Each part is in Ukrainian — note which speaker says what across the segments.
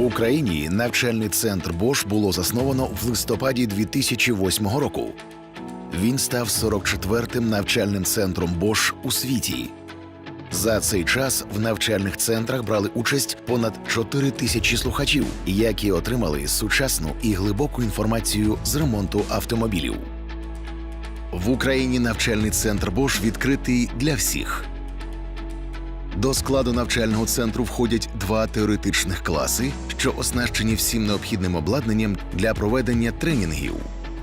Speaker 1: Україні навчальний центр Bosch було засновано в листопаді 2008 року. Він став 44-м навчальним центром Bosch у світі. За цей час в навчальних центрах брали участь понад 4 тисячі слухачів, які отримали сучасну і глибоку інформацію з ремонту автомобілів. В Україні навчальний центр Bosch відкритий для всіх. До складу навчального центру входять два теоретичних класи, що оснащені всім необхідним обладнанням для проведення тренінгів,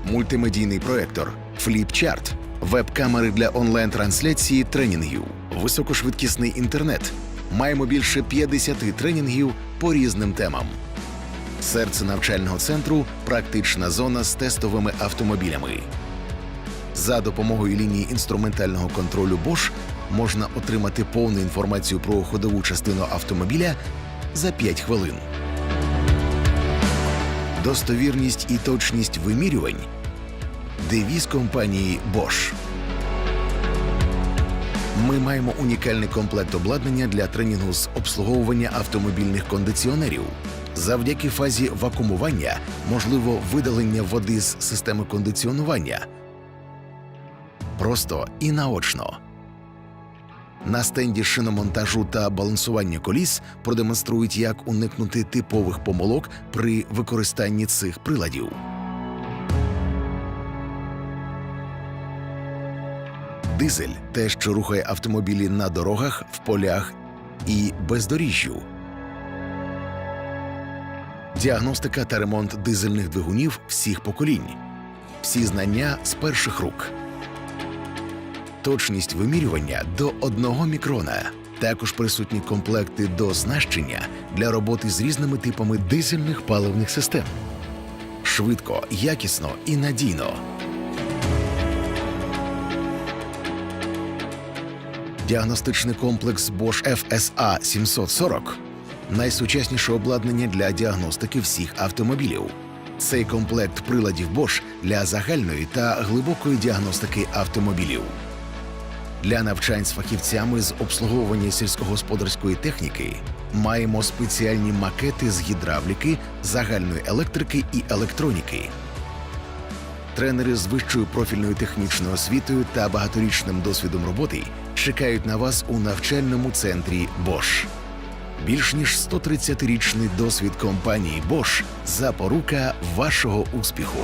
Speaker 1: мультимедійний проектор, фліпчарт, веб-камери для онлайн-трансляції тренінгів, високошвидкісний інтернет. Маємо більше 50 тренінгів по різним темам. Серце навчального центру практична зона з тестовими автомобілями. За допомогою лінії інструментального контролю Bosch можна отримати повну інформацію про ходову частину автомобіля за 5 хвилин. Достовірність і точність вимірювань девіз компанії Bosch. Ми маємо унікальний комплект обладнання для тренінгу з обслуговування автомобільних кондиціонерів. Завдяки фазі вакуумування можливо видалення води з системи кондиціонування. Просто і наочно. На стенді шиномонтажу та балансування коліс продемонструють, як уникнути типових помилок при використанні цих приладів. Дизель те, що рухає автомобілі на дорогах, в полях і бездоріжжю. Діагностика та ремонт дизельних двигунів всіх поколінь. Всі знання з перших рук. Точність вимірювання до 1 мікрона. Також присутні комплекти до оснащення для роботи з різними типами дизельних паливних систем. Швидко, якісно і надійно. Діагностичний комплекс Bosch FSA 740 найсучасніше обладнання для діагностики всіх автомобілів. Цей комплект приладів Bosch для загальної та глибокої діагностики автомобілів. Для навчань з фахівцями з обслуговування сільськогосподарської техніки маємо спеціальні макети з гідравліки, загальної електрики і електроніки. Тренери з вищою профільною технічною освітою та багаторічним досвідом роботи чекають на вас у навчальному центрі Bosch. Більш ніж 130-річний досвід компанії Bosch – запорука вашого успіху.